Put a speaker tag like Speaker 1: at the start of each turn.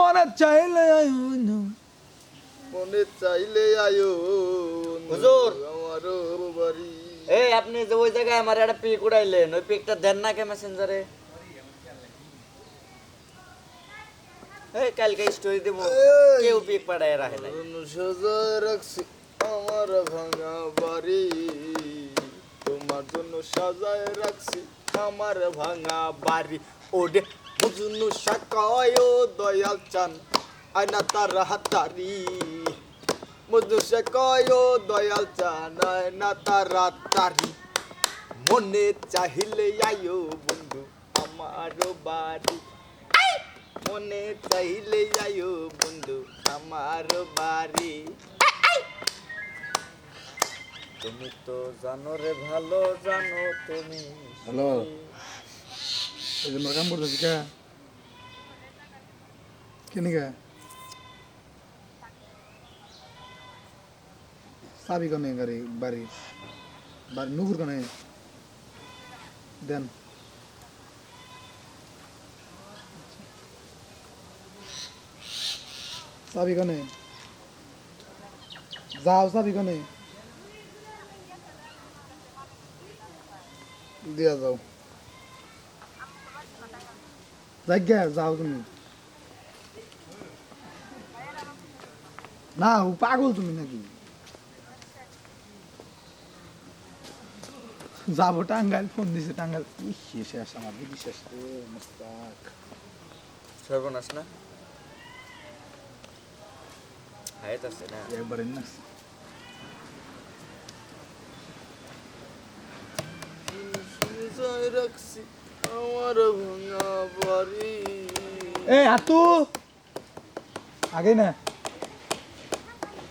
Speaker 1: মনে চাইলে
Speaker 2: মনে চাইলে আয়ো
Speaker 3: হুজুর।
Speaker 2: আমারও বাড়ি।
Speaker 3: এই আপনি যে ওই জায়গায় আমার একটা পিক উড়াইলেন ওই পিকটা দেন না কে মেসেঞ্জারে এই কালকে স্টোরি দেবো। কেউ পিক পাঠায় রাখে নাই।
Speaker 2: সাজায় রাখছি আমার ভাঙা বাড়ি। তোমার জন্য সাজায় রাখছি
Speaker 3: আমার ভাঙা বাড়ি। ওডে বুঝুনু সাকায় দয়াল চান আয়না তার হাতারি। মধু সাকায় দয়াল চান আয়না তার হাতারি। মনে চাহিলে আয়ো বন্ধু আমার বাড়ি। মনে চাইলে আয়ো বন্ধু আমার বাড়ি। তুমি তো জানো রে ভালো জানো তুমি।
Speaker 1: হ্যালো। কাম করতেছি কে চাবি কনে গাড়ি বাড়ি বাড়ি কনে দেন চাবি কনে যাও চাবি কনে দিয়া যাও জায়গা যাও তুমি না ও পাগল তুমি নাকি যাব টাঙ্গাইল ফোন দিছে টাঙ্গাইল ইস, শেষ আমার বুঝি শেষ রে মুস্তাক
Speaker 3: সর্বনাশ না হায়াত আছে না
Speaker 1: একবারে না
Speaker 2: রাখছি আমার ভাঙা বাড়ি
Speaker 1: এ হাতু। আগে না।